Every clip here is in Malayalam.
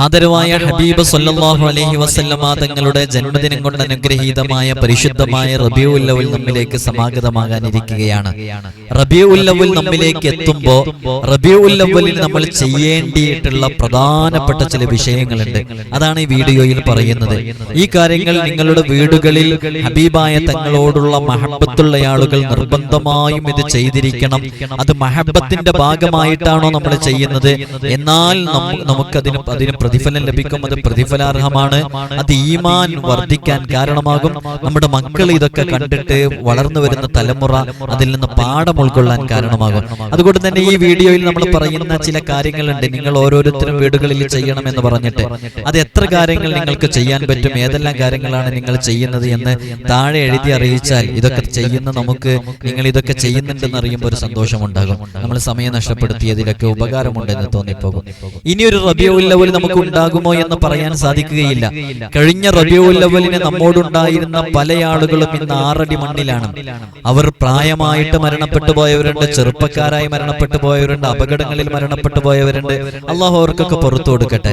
ആദരവായ ഹബീബ് സല്ലല്ലാഹു അലഹി വസല്ലമ തങ്ങളുടെ ജന്മദിനം കൊണ്ട് അനുഗ്രഹീതമായ പരിശുദ്ധമായ റബിയുല്ലവൽ നമ്മിലേക്ക് സമാഗതമാകാനിരിക്കുകയാണ്. റബിയുല്ലവൽ നമ്മിലേക്ക് എത്തുമ്പോ റബിയുല്ലവലിൽ നമ്മൾ ചെയ്യേണ്ടിയിട്ടുള്ള പ്രധാനപ്പെട്ട ചില വിഷയങ്ങളുണ്ട്. അതാണ് ഈ വീഡിയോയിൽ പറയുന്നത്. ഈ കാര്യങ്ങൾ നിങ്ങളുടെ വീടുകളിൽ ഹബീബായ തങ്ങളോടുള്ള മഹബത്തുള്ള ആളുകൾ നിർബന്ധമായും ഇത് ചെയ്തിരിക്കണം. അത് മഹബത്തിന്റെ ഭാഗമായിട്ടാണോ നമ്മൾ ചെയ്യുന്നത്? എന്നാൽ നമു- നമുക്കതിന് അതിന് പ്രതിഫലം ലഭിക്കും അത് പ്രതിഫലാർഹമാണ്. അത് ഈമാൻ വർദ്ധിക്കാൻ കാരണമാകും. നമ്മുടെ മക്കൾ ഇതൊക്കെ കണ്ടിട്ട് വളർന്നു വരുന്ന തലമുറ അതിൽ നിന്ന് പാഠം ഉൾക്കൊള്ളാൻ കാരണമാകും. അതുകൊണ്ട് തന്നെ ഈ വീഡിയോയിൽ നമ്മൾ പറയുന്ന ചില കാര്യങ്ങളുണ്ട്. നിങ്ങൾ ഓരോരുത്തരും വീടുകളിൽ ചെയ്യണം എന്ന് പറഞ്ഞിട്ട്. അത് എത്ര കാര്യങ്ങൾ നിങ്ങൾക്ക് ചെയ്യാൻ പറ്റും? ഏതെല്ലാം കാര്യങ്ങളാണ് നിങ്ങൾ ചെയ്യുന്നത് എന്ന് താഴെ എഴുതി അറിയിച്ചാൽ ഇതൊക്കെ ചെയ്യുന്ന നമുക്ക് നിങ്ങൾ ഇതൊക്കെ ചെയ്യുന്നുണ്ടെന്ന് അറിയുമ്പോൾ ഒരു സന്തോഷമുണ്ടാകും. നമ്മൾ സമയം നഷ്ടപ്പെടുത്തിയതിലൊക്കെ ഉപകാരമുണ്ടെന്ന് തോന്നിപ്പോകും. ഇനിയൊരു റബിയുല്ലവൽ നമുക്ക് ഉണ്ടാകുമോ എന്ന് പറയാൻ സാധിക്കുകയില്ല. കഴിഞ്ഞ റബിയുല്ലവലിന് നമ്മോടുണ്ടായിരുന്ന പല ആളുകളും ഇന്ന് ആറടി മണ്ണിലാണ്. അവർ പ്രായമായിട്ട് മരണപ്പെട്ടു പോയവരുണ്ട് ചെറുപ്പക്കാരായി മരണപ്പെട്ടു പോയവരുണ്ട് അപകടങ്ങളിൽ മരണപ്പെട്ടു പോയവരുണ്ട്. അള്ളാഹു അവർക്കൊക്കെ പുറത്തു കൊടുക്കട്ടെ.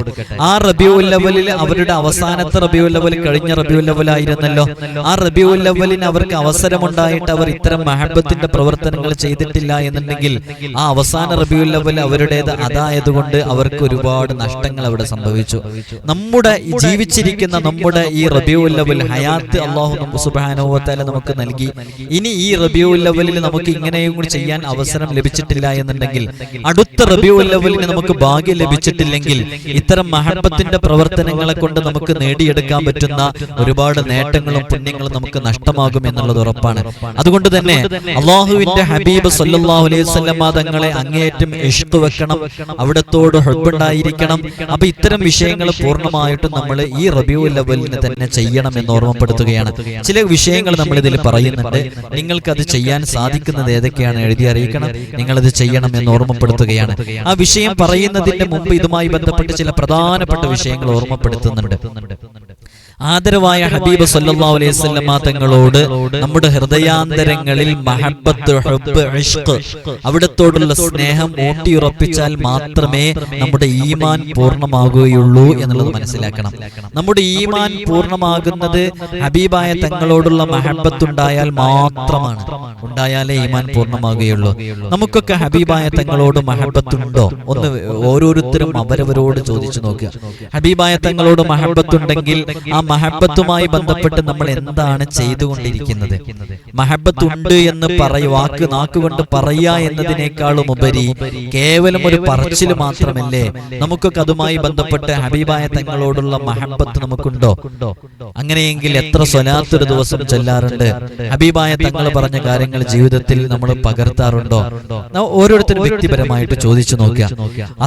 ആ റബിയുല്ലവലിൽ അവരുടെ അവസാനത്തെ റബിയുല്ലവൽ കഴിഞ്ഞ റബിയുല്ലവലായിരുന്നല്ലോ ആ റബിയുല്ലവലിന് അവർക്ക് അവസരമുണ്ടായിട്ട് അവർ ഇത്തരം മഹബത്തിന്റെ പ്രവർത്തനങ്ങൾ ചെയ്തിട്ടില്ല എന്നുണ്ടെങ്കിൽ ആ അവസാന റബിയുല്ലവൽ അവരുടേത് അതായതുകൊണ്ട് അവർക്ക് ഒരുപാട് നഷ്ടങ്ങൾ അവിടെ സംഭവിച്ചു. നമ്മുടെ ജീവിച്ചിരിക്കുന്ന നമ്മുടെ ഈ റബിയുല്ലവൽ ഹയാത്ത് അള്ളാഹു നമുക്ക് സുബാനുഭവത്താല നമുക്ക് നൽകി. ഇനി ഈ റബിയുല്ലവലിൽ നമുക്ക് ഇങ്ങനെയും കൂടി ചെയ്യാൻ അവസരം ലഭിച്ചിട്ടില്ല എന്നുണ്ടെങ്കിൽ അടുത്ത റബിയുല്ലവലിന് നമുക്ക് ഭാഗ്യം ലഭിച്ചിട്ടില്ലെങ്കിൽ ഇത്തരം മഹബത്തിന്റെ പ്രവർത്തനങ്ങളെ കൊണ്ട് നമുക്ക് നേടിയെടുക്കാൻ പറ്റുന്ന ഒരുപാട് നേട്ടങ്ങളും പുണ്യങ്ങളും നമുക്ക് നഷ്ടമാകും എന്നുള്ളത് ഉറപ്പാണ്. അതുകൊണ്ട് തന്നെ അള്ളാഹുവിന്റെ ഹബീബ് സല്ലല്ലാഹു അലൈഹി തങ്ങളെ അങ്ങേയറ്റം ഇഷ്ക് വെക്കണം അവിടത്തോട് ഉണ്ടായിരിക്കണം അപ്പൊ ഇത്തരം വിഷയങ്ങൾ പൂർണമായിട്ടും നമ്മൾ ഈ റബിയുൽ ലെവലിന് തന്നെ ചെയ്യണം എന്ന് ഓർമ്മപ്പെടുത്തുകയാണ്. ചില വിഷയങ്ങൾ നമ്മൾ ഇതിൽ പറയുന്നുണ്ട്. നിങ്ങൾക്ക് അത് ചെയ്യാൻ സാധിക്കുന്നത് ഏതൊക്കെയാണ്? എഴുതി അറിയിക്കണം. നിങ്ങളത് ചെയ്യണം എന്ന് ഓർമ്മപ്പെടുത്തുകയാണ്. ആ വിഷയം പറയുന്നതിന്റെ മുമ്പ് ഇതുമായി ബന്ധപ്പെട്ട് ചില പ്രധാനപ്പെട്ട വിഷയങ്ങൾ ഓർമ്മപ്പെടുത്തുന്നുണ്ട്. ആദരവായ ഹബീബ് സല്ലല്ലാഹു അലൈഹി വസല്ലമ തങ്ങളോട് നമ്മുടെ ഹൃദയാന്തരങ്ങളിൽ മഹബത്ത് അവിടത്തോടുള്ള സ്നേഹം ഊട്ടിയുറപ്പിച്ചാൽ മാത്രമേ നമ്മുടെ ഈമാൻ പൂർണമാകുകയുള്ളൂ എന്നുള്ളത് മനസ്സിലാക്കണം. നമ്മുടെ ഈമാൻ പൂർണമാകുന്നത് ഹബീബായ തങ്ങളോടുള്ള മഹബത്ത് ഉണ്ടായാൽ മാത്രമാണ്. ഉണ്ടായാലേ ഈമാൻ പൂർണമാകുകയുള്ളൂ. നമുക്കൊക്കെ ഹബീബായ തങ്ങളോട് മഹബത്തുണ്ടോ ഒന്ന് ഓരോരുത്തരും അവരവരോട് ചോദിച്ചു നോക്കുക. ഹബീബായ തങ്ങളോട് മഹബത്തുണ്ടെങ്കിൽ ആ മഹബത്തുമായി ബന്ധപ്പെട്ട് നമ്മൾ എന്താണ് ചെയ്തുകൊണ്ടിരിക്കുന്നത്? മഹബത്തുണ്ട് എന്ന് പറയ വാക്ക് നാക്കുകൊണ്ട് പറയുക എന്നതിനേക്കാളും ഉപരി കേവലം ഒരു പറച്ചിൽ മാത്രമല്ലേ? നമുക്കൊക്കെ അതുമായി ബന്ധപ്പെട്ട് ഹബീബായ തങ്ങളോടുള്ള മഹബത്ത് നമുക്കുണ്ടോ? അങ്ങനെയെങ്കിൽ എത്ര സ്വലാത്ത് ഒരു ദിവസം ചെല്ലാറുണ്ട്? ഹബീബായ തങ്ങൾ പറഞ്ഞ കാര്യങ്ങൾ ജീവിതത്തിൽ നമ്മൾ പകർത്താറുണ്ടോ? ഓരോരുത്തരും വ്യക്തിപരമായിട്ട് ചോദിച്ചു നോക്കുക.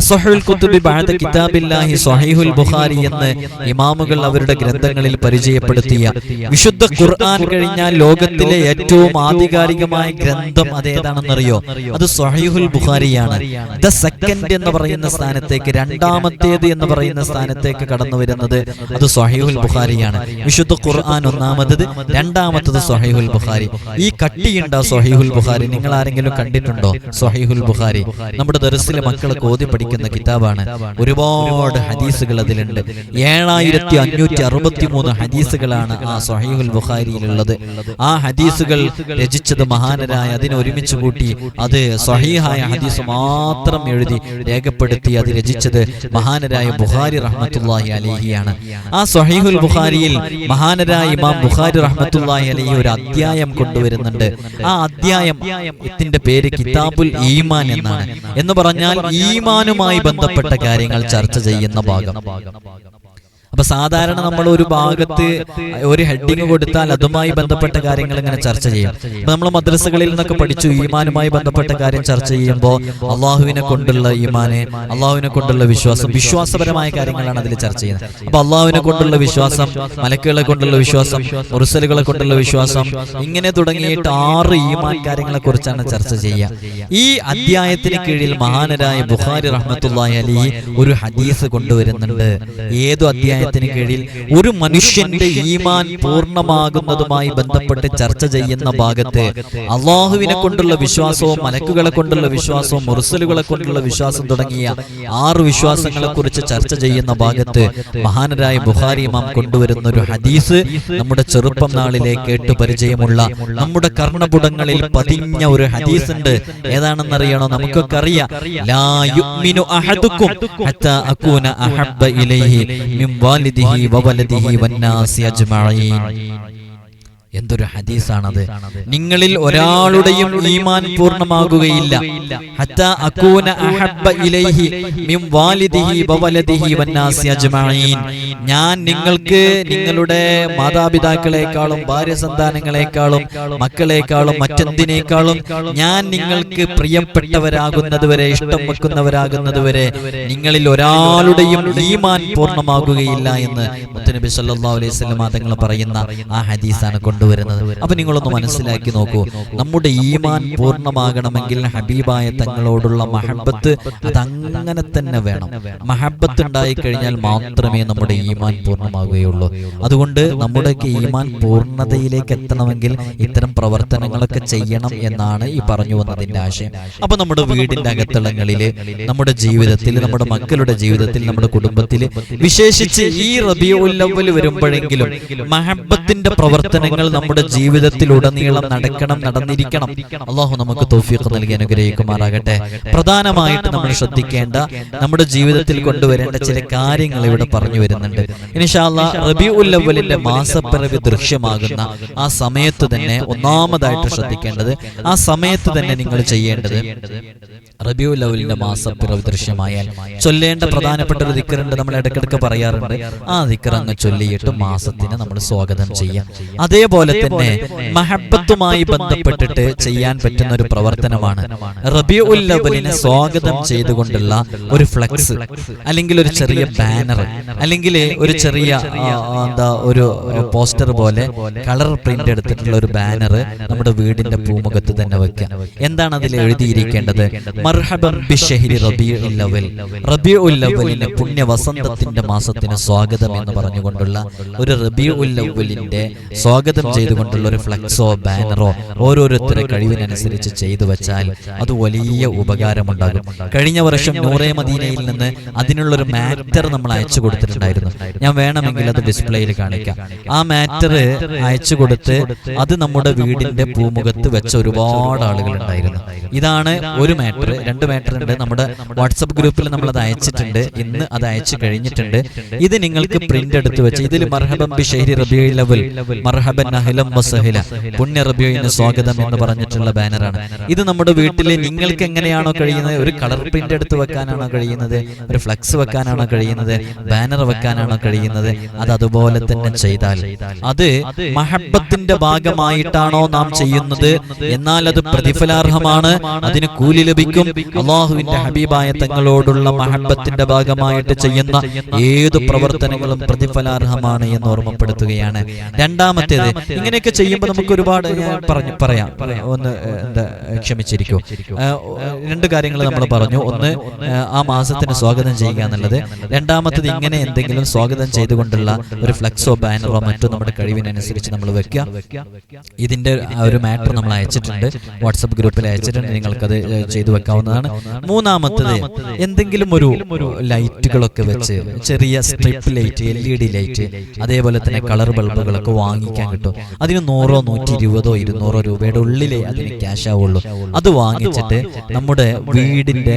അസഹുൽ കുത്തുബി ബഅദ കിതാബില്ലാഹി സ്വഹീഹുൽ ബുഖാരി എന്ന് ഇമാമുകൾ അവരുടെ ഗ്രന്ഥങ്ങളിൽ പരിചയപ്പെടുത്തിയ വിശുദ്ധ ഖുർആൻ കഴിഞ്ഞാൽ ലോകത്തിലെ ഏറ്റവും ആധികാരികമായ ഗ്രന്ഥം അതേതാണെന്നറിയോ? അത് സ്വഹീഹുൽ ബുഖാരിയാണ്. ദ സെക്കൻഡ് എന്ന് പറയുന്ന സ്ഥാനത്തേക്ക് രണ്ടാമത്തേത് എന്ന് പറയുന്ന സ്ഥാനത്തേക്ക് കടന്നു വരുന്നത് അത് സ്വഹീഹുൽ ബുഖാരിയാണ്. വിശുദ്ധ ഖുർആൻ ഒന്നാമത്തത് രണ്ടാമത്തത് സ്വഹീഹുൽ ബുഖാരി. ഈ കട്ടിയുണ്ട് ആ സ്വഹീഹുൽ ബുഖാരി? നിങ്ങൾ ആരെങ്കിലും കണ്ടിട്ടുണ്ടോ സ്വഹീഹുൽ ബുഖാരി? നമ്മുടെ ദർസിലെ മക്കൾ കോതി പഠിക്കുന്ന കിതാബാണ്. ഒരുപാട് ഹദീസുകൾ അതിലുണ്ട്. ഏഴായിരത്തി അഞ്ഞൂറ്റി അറുപത്തി മൂന്ന് ഹദീസുകളാണ് ആ സ്വഹീഹുൽ ബുഖാരിയിലുള്ളത്. ആ ഹദീസുകൾ രചിച്ചത് മഹാനരായ അതിനെ ഒരുമിച്ച് കൂട്ടി അത് സ്വഹീഹായ ഹദീസ് മാത്രം എഴുതി രേഖപ്പെടുത്തി അത് രചിച്ചത് മഹാനരായ ബുഖാരി റഹ്മത്തുല്ലാഹി അലഹിയാണ്. ആ സ്വഹീഹുൽ ബുഖാരിയിൽ മഹാനരായ ഇമാം ബുഖാരി റഹ്മത്തുല്ലാഹി അലഹി ഒരു അധ്യായം കൊണ്ടുവരുന്നുണ്ട്. ആ അധ്യായം ഇതിന്റെ പേര് കിതാബുൽ ഈമാൻ എന്നാണ്. എന്ന് പറഞ്ഞാൽ ഈമാനുമായി ബന്ധപ്പെട്ട കാര്യങ്ങൾ ചർച്ച ചെയ്യുന്ന ഭാഗം. അപ്പൊ സാധാരണ നമ്മൾ ഒരു ഭാഗത്ത് ഒരു ഹെഡിങ് കൊടുത്താൽ അതുമായി ബന്ധപ്പെട്ട കാര്യങ്ങൾ ഇങ്ങനെ ചർച്ച ചെയ്യും. അപ്പൊ നമ്മൾ മദ്രസകളിൽ നിന്നൊക്കെ പഠിച്ചു ഈമാനുമായി ബന്ധപ്പെട്ട കാര്യം ചർച്ച ചെയ്യുമ്പോൾ അള്ളാഹുവിനെ കൊണ്ടുള്ള ഈമാന് അള്ളാഹുവിനെ കൊണ്ടുള്ള വിശ്വാസം വിശ്വാസപരമായ കാര്യങ്ങളാണ് അതിൽ ചർച്ച ചെയ്യുന്നത്. അപ്പൊ അള്ളാഹുവിനെ കൊണ്ടുള്ള വിശ്വാസം മലക്കുകളെ കൊണ്ടുള്ള വിശ്വാസം ഉറുസലുകളെ കൊണ്ടുള്ള വിശ്വാസം ഇങ്ങനെ തുടങ്ങിയിട്ട് ആറ് ഈമാൻ കാര്യങ്ങളെ കുറിച്ചാണ് ചർച്ച ചെയ്യുക. ഈ അധ്യായത്തിന് കീഴിൽ മഹാനരായ ബുഖാരി റഹ്മത്തുള്ളാഹി അലി ഒരു ഹദീസ് കൊണ്ടുവരുന്നുണ്ട് ഏതു അധ്യായം അധ്യായത്തിന് കീഴിൽ ഒരു മനുഷ്യന്റെ ഈമാൻ പൂർണമാകുന്നതുമായി ബന്ധപ്പെട്ട് ചർച്ച ചെയ്യുന്ന ഭാഗത്ത് അള്ളാഹുവിനെ കൊണ്ടുള്ള വിശ്വാസവും മലക്കുകളെ കൊണ്ടുള്ള വിശ്വാസവും മുർസലുകളെ കൊണ്ടുള്ള വിശ്വാസം തുടങ്ങിയ ആറ് വിശ്വാസങ്ങളെ കുറിച്ച് ചർച്ച ചെയ്യുന്ന ഭാഗത്ത് മഹാനരായ ബുഹാരി ഇമാം കൊണ്ടുവരുന്ന ഒരു ഹദീസ് നമ്മുടെ ചെറുപ്പം നാളിലെ കേട്ടു പരിചയമുള്ള നമ്മുടെ കർണപുടങ്ങളിൽ പതിഞ്ഞ ഒരു ഹദീസ് ഉണ്ട് ഏതാണെന്നറിയണോ? നമുക്കൊക്കെ അറിയാം. ലാ യുഅ്മിനു അഹദുക്കും ഹത്താ അകൂന അഹബ്ബ ഇലൈഹി മിൻ വാലിദിഹി വവലദിഹി വന്നാസി അജ്മഈൻ എന്തൊരു ഹദീസാണത്. നിങ്ങളിൽ ഒരാളുടെയും ഈമാൻ പൂർണമാകുകയില്ല. ഞാൻ നിങ്ങൾക്ക് നിങ്ങളുടെ മാതാപിതാക്കളെക്കാളും ഭാര്യ സന്താനങ്ങളെക്കാളും മക്കളെക്കാളും മറ്റെന്തിനേക്കാളും ഞാൻ നിങ്ങൾക്ക് പ്രിയപ്പെട്ടവരാകുന്നതുവരെ ഇഷ്ടം വെക്കുന്നവരാകുന്നത് വരെ നിങ്ങളിൽ ഒരാളുടെയും ഈമാൻ പൂർണമാകുകയില്ല എന്ന് മുത്തനബി സല്ലാ അലൈഹി വസല്ലം തങ്ങൾ പറയുന്ന ആ ഹദീസാണ് കൊണ്ടുവരുന്നത്. അപ്പൊ നിങ്ങളൊന്ന് മനസ്സിലാക്കി നോക്കൂ. നമ്മുടെ ഈമാൻ പൂർണമാകണമെങ്കിൽ ഹബീബായ തങ്ങളോടുള്ള മഹബത്ത് അതങ്ങനെ തന്നെ വേണം. മഹബത്ത് ഉണ്ടായി കഴിഞ്ഞാൽ മാത്രമേ നമ്മുടെ ഈമാൻ പൂർണമാകുകയുള്ളൂ. അതുകൊണ്ട് നമ്മുടെയൊക്കെ ഈമാൻ പൂർണതയിലേക്ക് എത്തണമെങ്കിൽ ഇത്തരം പ്രവർത്തനങ്ങളൊക്കെ ചെയ്യണം എന്നാണ് ഈ പറഞ്ഞു വന്നതിന്റെ ആശയം. അപ്പൊ നമ്മുടെ വീടിന്റെ അകത്തളങ്ങളിൽ നമ്മുടെ ജീവിതത്തിൽ നമ്മുടെ മക്കളുടെ ജീവിതത്തിൽ നമ്മുടെ കുടുംബത്തിൽ വിശേഷിച്ച് ഈ റബിയുല്ലവൽ വരുമ്പോഴെങ്കിലും മഹബത്തിന്റെ പ്രവർത്തനങ്ങൾ നമ്മുടെ ജീവിതത്തിൽ ഉടനീളം നടക്കണം നടന്നിരിക്കണം. അള്ളാഹു നമുക്ക് തോഫിയൊക്കെ നൽകി അനുഗ്രഹിക്കുമാറാകട്ടെ. പ്രധാനമായിട്ട് നമ്മൾ ശ്രദ്ധിക്കേണ്ട നമ്മുടെ ജീവിതത്തിൽ കൊണ്ടുവരേണ്ട ചില കാര്യങ്ങൾ ഇവിടെ പറഞ്ഞു വരുന്നുണ്ട്. ഇനിഷാല്ല റബി ഉല്ലവലിന്റെ മാസപ്പിറവി ദൃശ്യമാകുന്ന ആ സമയത്ത് തന്നെ ഒന്നാമതായിട്ട് ശ്രദ്ധിക്കേണ്ടത് ആ സമയത്ത് തന്നെ നിങ്ങൾ ചെയ്യേണ്ടത് റബിയു മാസം പിറവി ദൃശ്യമായാൽ ചൊല്ലേണ്ട പ്രധാനപ്പെട്ട ഒരു ദിക്കറുണ്ട് നമ്മൾ ഇടയ്ക്കിടയ്ക്ക് പറയാറുണ്ട്. ആ ദിക്കർ അങ്ങ് ചൊല്ലിയിട്ട് മാസത്തിന് നമ്മൾ സ്വാഗതം ചെയ്യാം. അതേപോലെ തന്നെ മഹബത്തുമായി ബന്ധപ്പെട്ടിട്ട് ചെയ്യാൻ പറ്റുന്ന ഒരു പ്രവർത്തനമാണ് റബിയു ലൗലിനെ സ്വാഗതം ചെയ്തുകൊണ്ടുള്ള ഒരു ഫ്ലക്സ് അല്ലെങ്കിൽ ഒരു ചെറിയ ബാനർ അല്ലെങ്കിൽ ഒരു ചെറിയ എന്താ ഒരു പോസ്റ്റർ പോലെ കളർ പ്രിന്റ് എടുത്തിട്ടുള്ള ഒരു ബാനർ നമ്മുടെ വീടിന്റെ പൂമുഖത്ത് തന്നെ വെക്കാം. എന്താണ് അതിൽ എഴുതിയിരിക്കേണ്ടത്? മർഹബം ബിഷഹിരി റബീഉൽ ലവൽ റബീഉൽ ലവലിന് പുണ്യ വസന്തത്തിന്റെ മാസത്തിന് സ്വാഗതം എന്ന് പറഞ്ഞുകൊണ്ടുള്ള ഒരു റബീഉൽ ഉല്ലവലിന്റെ സ്വാഗതം ചെയ്തുകൊണ്ടുള്ള ഒരു ഫ്ലക്സോ ബാനറോ ഓരോരുത്തരുടെ കഴിവിനനുസരിച്ച് ചെയ്തു വെച്ചാൽ അത് വലിയ ഉപകാരമുണ്ടാകും. കഴിഞ്ഞ വർഷം നൂറേ മദീനയിൽ നിന്ന് അതിനുള്ളൊരു മാറ്റർ നമ്മൾ അയച്ചു കൊടുത്തിട്ടുണ്ടായിരുന്നു. ഞാൻ വേണമെങ്കിൽ അത് ഡിസ്പ്ലേയിൽ കാണിക്കാം. ആ മാറ്റർ അയച്ചു കൊടുത്ത് അത് നമ്മുടെ വീടിന്റെ പൂമുഖത്ത് വെച്ച ഒരുപാട് ആളുകൾ ഉണ്ടായിരുന്നു ഇതാണ് ഒരു മാറ്റർ. രണ്ട് മാറ്റർ ഉണ്ട്. നമ്മുടെ വാട്സപ്പ് ഗ്രൂപ്പിൽ നമ്മൾ അത് അയച്ചിട്ടുണ്ട്. ഇന്ന് അത് അയച്ചു കഴിഞ്ഞിട്ടുണ്ട്. ഇത് നിങ്ങൾക്ക് പ്രിന്റ് എടുത്ത് വെച്ച് ഇതിൽ റബിയുൽ ലവൽ മർഹബൻ അഹ്ലം വസഹില പുണ്യ റബിയുവിന് സ്വാഗതം എന്ന് പറഞ്ഞിട്ടുള്ള ബാനറാണ്. ഇത് നമ്മുടെ വീട്ടിൽ നിങ്ങൾക്ക് എങ്ങനെയാണോ കഴിയുന്നത്? ഒരു കളർ പ്രിന്റ് എടുത്ത് വെക്കാനാണോ കഴിയുന്നത്? ഒരു ഫ്ലക്സ് വെക്കാനാണോ കഴിയുന്നത്? ബാനർ വെക്കാനാണോ കഴിയുന്നത്? അത് അതുപോലെ തന്നെ ചെയ്താൽ അത് മഹബത്തിന്റെ ഭാഗമായിട്ടാണോ നാം ചെയ്യുന്നത്? എന്നാൽ അത് പ്രതിഫലാർഹമാണ്. അതിന് കൂലി ലഭിക്കും അള്ളാഹുവിന്റെ ഹബീബായ തങ്ങളോടുള്ള മഹബത്തിന്റെ ഭാഗമായിട്ട് ചെയ്യുന്ന ഏത് പ്രവർത്തനങ്ങളും പ്രതിഫലാർഹമാണ് എന്ന് ഓർമ്മപ്പെടുത്തുകയാണ്. രണ്ടാമത്തേത് ഇങ്ങനെയൊക്കെ ചെയ്യുമ്പോൾ നമുക്ക് ഒരുപാട് പറഞ്ഞു പറയാം. ഒന്ന് എന്താ ക്ഷമിച്ചിരിക്കൂ. രണ്ട് കാര്യങ്ങൾ നമ്മൾ പറഞ്ഞു. ഒന്ന് ആ മാസത്തിന് സ്വാഗതം ചെയ്യുക എന്നുള്ളത്. രണ്ടാമത്തത് ഇങ്ങനെ എന്തെങ്കിലും സ്വാഗതം ചെയ്തുകൊണ്ടുള്ള ഒരു ഫ്ലക്സോ ബാനറോ മറ്റോ നമ്മുടെ കഴിവിനനുസരിച്ച് നമ്മൾ വെക്കുക. ഇതിന്റെ ഒരു മാറ്റർ നമ്മൾ അയച്ചിട്ടുണ്ട്. വാട്സപ്പ് ഗ്രൂപ്പിൽ അയച്ചിട്ടുണ്ട്. നിങ്ങൾക്കത് ചെയ്തു ചെയ്തു വെക്കാവുന്നതാണ് മൂന്നാമത്തത് എന്തെങ്കിലും ഒരു ലൈറ്റുകളൊക്കെ വെച്ച് ചെറിയ strip light L E D light അതേപോലെ തന്നെ കളർ ബൾബുകളൊക്കെ വാങ്ങിക്കാൻ കിട്ടും. അതിന് നൂറോ നൂറ്റി ഇരുപതോ ഇരുന്നൂറോ രൂപയുടെ ഉള്ളിലേ അതിന് ക്യാഷ് ആവുള്ളൂ. അത് വാങ്ങിച്ചിട്ട് നമ്മുടെ വീടിന്റെ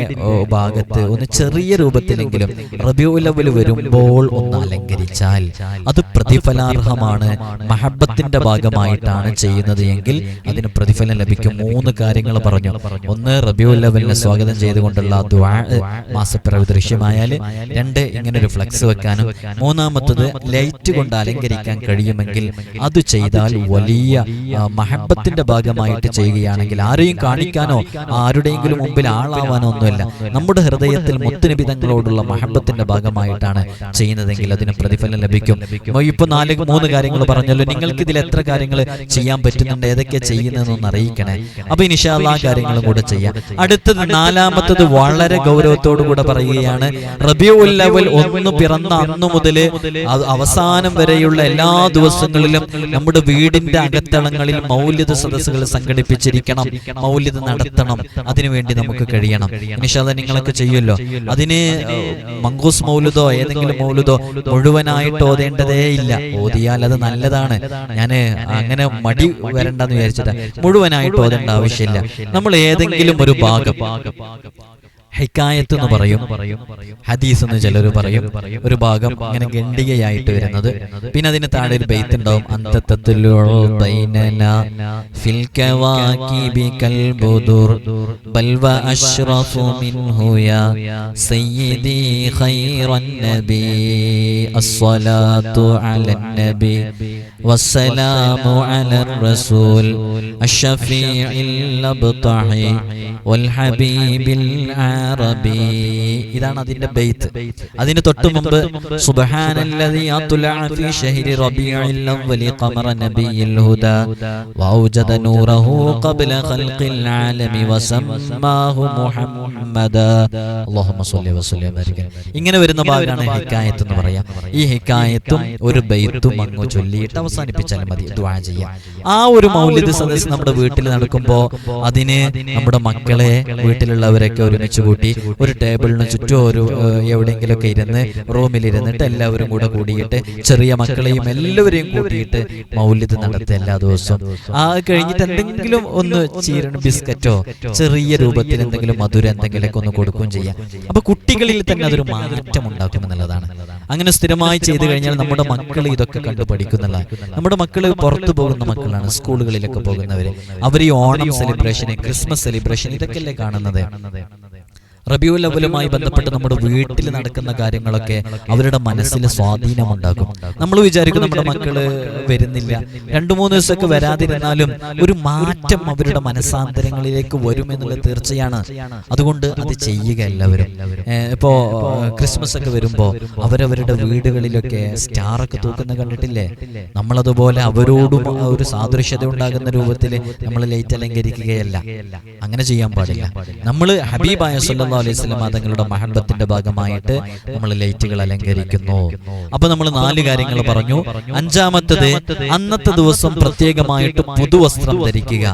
ഭാഗത്ത് ഒന്ന് ചെറിയ രൂപത്തിലെങ്കിലും റബിയുലവൽ വരുമ്പോൾ ഒന്ന് അലങ്കരിച്ചാൽ അത് പ്രതിഫലാർഹമാണ്. മഹബത്തിന്റെ ഭാഗമായിട്ടാണ് ചെയ്യുന്നത് എങ്കിൽ അതിന് പ്രതിഫലം ലഭിക്കും. മൂന്ന് കാര്യങ്ങൾ പറഞ്ഞു. ഒന്ന് റബിയുല്ലവലിനെ സ്വാഗതം ചെയ്തുകൊണ്ടുള്ള ദുആ മാസപ്പിറവി ദൃശ്യമായാൽ രണ്ട് ഇങ്ങനെ ഒരു ഫ്ലക്സ് വെക്കാനും മൂന്നാമത്തത് ലൈറ്റ് കൊണ്ട് അലങ്കരിക്കാൻ കഴിയുമെങ്കിൽ അത് ചെയ്താൽ വലിയ മഹബത്തിന്റെ ഭാഗമായിട്ട് ചെയ്യുകയാണെങ്കിൽ ആരെയും കാണിക്കാനോ ആരുടെയെങ്കിലും മുമ്പിൽ ആളാവാനോ ഒന്നുമില്ല. നമ്മുടെ ഹൃദയത്തിൽ മുത്തുനിബിതങ്ങളോടുള്ള മഹബത്തിന്റെ ഭാഗമായിട്ടാണ് ചെയ്യുന്നതെങ്കിൽ അതിന് പ്രതിഫലം ലഭിക്കും. ഇപ്പൊ നാല് മൂന്ന് കാര്യങ്ങൾ പറഞ്ഞല്ലോ. നിങ്ങൾക്ക് ഇതിൽ എത്ര കാര്യങ്ങൾ ചെയ്യാൻ പറ്റുന്നുണ്ട്? ഏതൊക്കെ ചെയ്യുന്നതെന്നൊന്ന് അറിയിക്കണേ. അപ്പൊ ഇനിഷാല്ല ആ കാര്യങ്ങളും കൂടെ ചെയ്യാം. അടുത്തത് നാലാമത്തത് വളരെ ഗൗരവത്തോടു കൂടെ പറയുകയാണ്. റബിയുൽ അവൽ ഒന്ന് പിറന്ന അന്നു മുതൽ അവസാനം വരെയുള്ള എല്ലാ ദിവസങ്ങളിലും നമ്മുടെ വീടിന്റെ അകത്തളങ്ങളിൽ മൗല്യത സദസ്സുകൾ സംഘടിപ്പിച്ചിരിക്കണം. മൗല്യത നടത്തണം. അതിനുവേണ്ടി നമുക്ക് കഴിയണം. നിഷാദ നിങ്ങളൊക്കെ ചെയ്യുമല്ലോ അതിന് മങ്കൂസ് മൗലുദോ ഏതെങ്കിലും മൗലുദോ മുഴുവനായിട്ട് ഓതേണ്ടതേ ഇല്ല. ഓതിയാൽ അത് നല്ലതാണ്. ഞാൻ അങ്ങനെ മടി വരണ്ടെന്ന് വിചാരിച്ചിട്ട്. മുഴുവനായിട്ട് ഓതേണ്ട ആവശ്യമില്ല. നമ്മൾ ഏതെങ്കിലും ഒരു ഭാഗം ഹിക്കായത്ത് എന്ന് പറയും. ഹദീസ് എന്ന് ചിലർ പറയും. ഒരു ഭാഗം ഇങ്ങനെ ഗണ്ഡികയായിട്ട് വരുന്നത്. പിന്നെ അതിന് താഴെ ഒരു ബെയ്ത്ത് ഉണ്ടാവും. ഫിൽ അലർ റസൂൽ അഷ്ഫീഇൽ അബ്തഹി വൽ ഹബീബിൽ അറബി ഇതാണ് അതിന്റെ ബെയ്ത്ത് അതിന് തൊട്ട് മുമ്പ് സുബ്ഹാനല്ലദീ അത്ലഅ ഫീ ശഹരി റബീഇൽ അവ്വലി ഖമറ നബിയിൽ ഹുദാ വഔജദ നൂറഹു ഖബ്ല ഖൽഖിൽ ആലമി വസമ്മാഹു മുഹമ്മദ. അല്ലാഹുമ്മ സ്വല്ലി വസല്ലം. ബാരിക ഇങ്ങനെ വരുന്ന ഭാഗമാണ് ഹിക്കായത്ത് എന്ന് പറയാ. ഈ ഹിക്കായത്തും ഒരു ബെയ്ത്തും അങ്ങ് ചൊല്ലിയിട്ട് അവസാനിപ്പിച്ചാൽ മതി ദുആ ചെയ്യാം. ആ ഒരു മൗലിദ് സദസ്സ് നമ്മുടെ വീട്ടിൽ നടക്കുമ്പോൾ അതിന് നമ്മുടെ മക്കളെ വീട്ടിലുള്ളവരൊക്കെ ഒരുമിച്ച് കൂട്ടി ഒരു ടേബിളിന് ചുറ്റും ഒരു എവിടെയെങ്കിലുമൊക്കെ ഇരുന്ന് റൂമിൽ ഇരുന്നിട്ട് എല്ലാവരും കൂടെ കൂടിയിട്ട് ചെറിയ മക്കളെയും എല്ലാവരെയും കൂട്ടിയിട്ട് മൗല്യത നടത്തുക എല്ലാ ദിവസവും. ആ കഴിഞ്ഞിട്ട് എന്തെങ്കിലും ഒന്ന് ചീരണ ബിസ്ക്കറ്റോ ചെറിയ രൂപത്തിൽ എന്തെങ്കിലും മധുരം എന്തെങ്കിലുമൊക്കെ ഒന്ന് കൊടുക്കുകയും ചെയ്യാം. അപ്പൊ കുട്ടികളിൽ തന്നെ അതൊരു മാറ്റം ഉണ്ടാക്കും എന്നുള്ളതാണ്. അങ്ങനെ സ്ഥിരമായി ചെയ്തു കഴിഞ്ഞാൽ നമ്മുടെ മക്കൾ ഇതൊക്കെ കണ്ടു പഠിക്കുന്നല്ല നമ്മുടെ മക്കൾ പുറത്തു പോകുന്ന മക്കളാണ് സ്കൂളുകളിലൊക്കെ പോകുന്നവര്. അവർ ഈ ഓണം സെലിബ്രേഷൻ ക്രിസ്മസ് സെലിബ്രേഷൻ ഇതൊക്കെ അല്ലേ കാണുന്നത്? റബിയുൽ അവലുമായി ബന്ധപ്പെട്ട് നമ്മുടെ വീട്ടിൽ നടക്കുന്ന കാര്യങ്ങളൊക്കെ അവരുടെ മനസ്സിൽ സ്വാധീനമുണ്ടാക്കും നമ്മൾ വിചാരിക്കും നമ്മുടെ മക്കൾ വരുന്നില്ല. രണ്ടു മൂന്ന് ദിവസമൊക്കെ വരാതിരുന്നാലും ഒരു മാറ്റം അവരുടെ മനസ്സാന്തരങ്ങളിലേക്ക് വരും എന്നുള്ള തീർച്ചയാണ്. അതുകൊണ്ട് അത് ചെയ്യുക എല്ലാവരും. ഇപ്പോ ക്രിസ്മസ് ഒക്കെ വരുമ്പോ അവരവരുടെ വീടുകളിലൊക്കെ സ്റ്റാറൊക്കെ തൂക്കുന്ന കണ്ടിട്ടില്ലേ? നമ്മളതുപോലെ അവരോടും ഒരു സാദൃശ്യത ഉണ്ടാകുന്ന രൂപത്തിൽ നമ്മൾ ലൈറ്റ് അലങ്കരിക്കുകയല്ല. അങ്ങനെ ചെയ്യാൻ പാടില്ല. നമ്മൾ ഹബീബായ സല്ലാ അലൈഹി സ്വലം തങ്ങളുടെ മഹബത്തിന്റെ ഭാഗമായിട്ട് നമ്മൾ ലൈറ്റുകൾ അലങ്കരിക്കുന്നു. അപ്പൊ നമ്മൾ നാല് കാര്യങ്ങൾ പറഞ്ഞു. അഞ്ചാമത്തത് അന്നത്തെ ദിവസം പ്രത്യേകമായിട്ട് പുതുവസ്ത്രം ധരിക്കുക.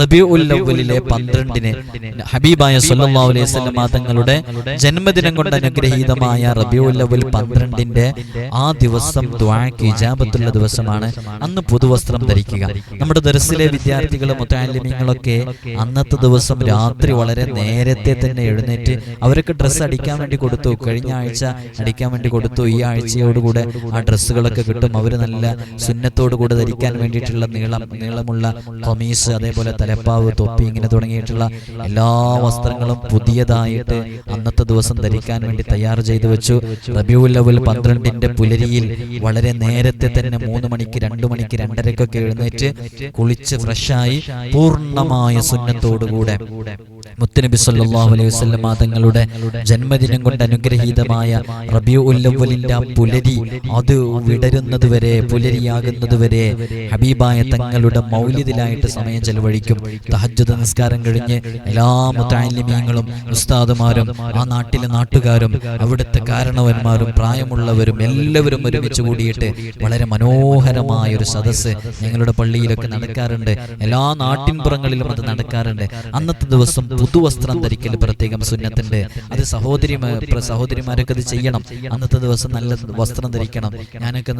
റബി ഉല്ലവലിലെ പന്ത്രണ്ടിന് ഹബീബായ സല്ലാ അലൈഹി സ്വലം തങ്ങളുടെ ജന്മദിനം കൊണ്ട് അനുഗ്രഹീതമായ റബി ഉല്ലവൽ പന്ത്രണ്ടിന്റെ ആ ദിവസം ദ്വാക്ക് ഇജാബത്തുള്ള ദിവസമാണ്. അന്ന് പുതുവസ്ത്രം ധരിക്കുക. നമ്മുടെ ദർസിലെ വിദ്യാർത്ഥികളും മുത്താലിമ്യങ്ങളൊക്കെ അന്നത്തെ ദിവസം രാത്രി വളരെ നേരത്തെ തന്നെ എഴുന്നേറ്റ് അവരൊക്കെ ഡ്രസ്സ് അടിക്കാൻ വേണ്ടി കൊടുത്തു. കഴിഞ്ഞ ആഴ്ച അടിക്കാൻ വേണ്ടി കൊടുത്തു. ഈ ആഴ്ചയോടുകൂടെ ആ ഡ്രസ്സുകളൊക്കെ കിട്ടും. അവർ നല്ല സുന്നത്തോടുകൂടെ ധരിക്കാൻ വേണ്ടിയിട്ടുള്ള നീളം നീളമുള്ള കൊമീസ് അതേപോലെ തലപ്പാവ് തൊപ്പി ഇങ്ങനെ തുടങ്ങിയിട്ടുള്ള എല്ലാ വസ്ത്രങ്ങളും പുതിയതായിട്ട് അന്നത്തെ ദിവസം ധരിക്കാൻ വേണ്ടി തയ്യാർ ചെയ്തു വെച്ചു. റബിയുൽ അവൽ പന്ത്രണ്ടിന്റെ പുലരിയിൽ വളരെ നേരത്തെ തന്നെ മൂന്ന് മണിക്ക് രണ്ടു മണിക്ക് രണ്ടരക്കൊക്കെ എഴുന്നേറ്റ് കുളിച്ച് ഫ്രഷായി പൂർണമായ സുന്നത്തോടുകൂടെ മുത്തനബി സല്ലാഹു അലൈഹി വസല്ലം തങ്ങളുടെ ജന്മദിനം കൊണ്ട് അനുഗ്രഹീതമായ റബിയു ഉല്ലവലിന്റെ ആ പുലരി അത് വിടരുന്നത് വരെ വരെ ഹബീബായ തങ്ങളുടെ മൗല്യത്തിലായിട്ട് സമയം ചെലവഴിക്കും. തഹജ്ജുദ് നിസ്കാരം കഴിഞ്ഞ് എല്ലാ മുത്താലിമീങ്ങളും ഉസ്താദുമാരും ആ നാട്ടിലെ നാട്ടുകാരും അവിടുത്തെ കാരണവന്മാരും പ്രായമുള്ളവരും എല്ലാവരും ഒരുമിച്ച് കൂടിയിട്ട് വളരെ മനോഹരമായ ഒരു സദസ്സ് ഞങ്ങളുടെ പള്ളിയിലൊക്കെ നടക്കാറുണ്ട്. എല്ലാ നാട്ടിൻപുറങ്ങളിലും അത് നടക്കാറുണ്ട്. അന്നത്തെ ദിവസം പുതുവസ്ത്രം ധരിക്കൽ പ്രത്യേകം സുന്നത്തുണ്ട്. അത് സഹോദരി സഹോദരിമാരൊക്കെ അത് ചെയ്യണം. അന്നത്തെ ദിവസം നല്ല വസ്ത്രം ധരിക്കണം. ഞാനൊക്കെ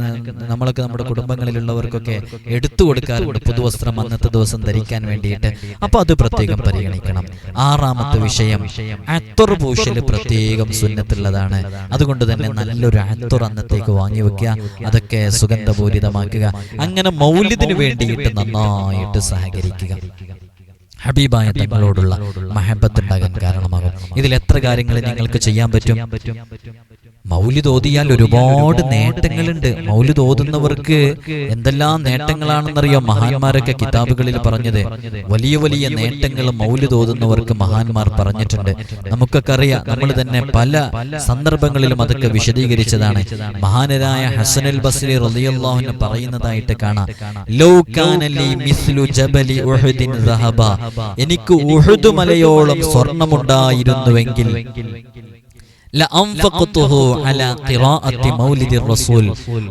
നമ്മളൊക്കെ നമ്മുടെ കുടുംബങ്ങളിലുള്ളവർക്കൊക്കെ എടുത്തു കൊടുക്കാറുണ്ട് പുതുവസ്ത്രം അന്നത്തെ ദിവസം ധരിക്കാൻ വേണ്ടിയിട്ട്. അപ്പൊ അത് പ്രത്യേകം പരിഗണിക്കണം. ആറാമത്തെ വിഷയം അത്തർ പൂശൽ പ്രത്യേകം സുന്നത്തുള്ളതാണ്. അതുകൊണ്ട് തന്നെ നല്ലൊരു അത്തർ അന്നത്തേക്ക് വാങ്ങി വെക്കുക. അതൊക്കെ സുഗന്ധപൂരിതമാക്കുക. അങ്ങനെ മൗല്യത്തിന് വേണ്ടിയിട്ട് നന്നായിട്ട് സഹകരിക്കുക. ഹബീബായ തങ്ങളോടുള്ള മഹബത്ത് ഉണ്ടാകാൻ കാരണമാകും. ഇതിൽ എത്ര കാര്യങ്ങൾ നിങ്ങൾക്ക് ചെയ്യാൻ പറ്റും? മൗലിദ് ഓതിയാൽ ഒരുപാട് നേട്ടങ്ങളുണ്ട്. മൗലിദ് ഓതുന്നവർക്ക് എന്തെല്ലാം നേട്ടങ്ങളാണെന്നറിയോ? മഹാന്മാരൊക്കെ കിതാബുകളിൽ പറഞ്ഞത്. വലിയ വലിയ നേട്ടങ്ങൾ മൗലിദ് ഓതുന്നവർക്ക് മഹാന്മാർ പറഞ്ഞിട്ടുണ്ട്. നമുക്കൊക്കെ അറിയാം നമ്മൾ തന്നെ പല സന്ദർഭങ്ങളിലും അതൊക്കെ വിശദീകരിച്ചതാണ്. മഹാനരായ ഹസനുൽ ബസ്രി റളിയല്ലാഹുവിന് പറയുന്നതായിട്ട് കാണാം. എനിക്ക് ഉഹുദ് മലയോളം സ്വർണമുണ്ടായിരുന്നുവെങ്കിൽ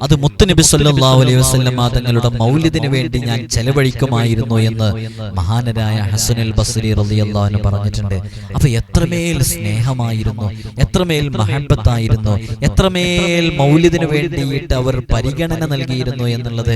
അത് മുത്തുനബി അലൈഹി വസല്ലം തങ്ങളുടെ മൗലിദിന് വേണ്ടി ഞാൻ ചെലവഴിക്കുമായിരുന്നു എന്ന് മഹാനരായ ഹസനുൽ ബസ്രി അൻഹു പറഞ്ഞിട്ടുണ്ട്. അപ്പൊ എത്രമേൽ സ്നേഹമായിരുന്നു എത്രമേൽ മഹബത്തായിരുന്നു എത്രമേൽ മൗലിദിന് വേണ്ടിയിട്ട് അവർ പരിഗണന നൽകിയിരുന്നു എന്നുള്ളത്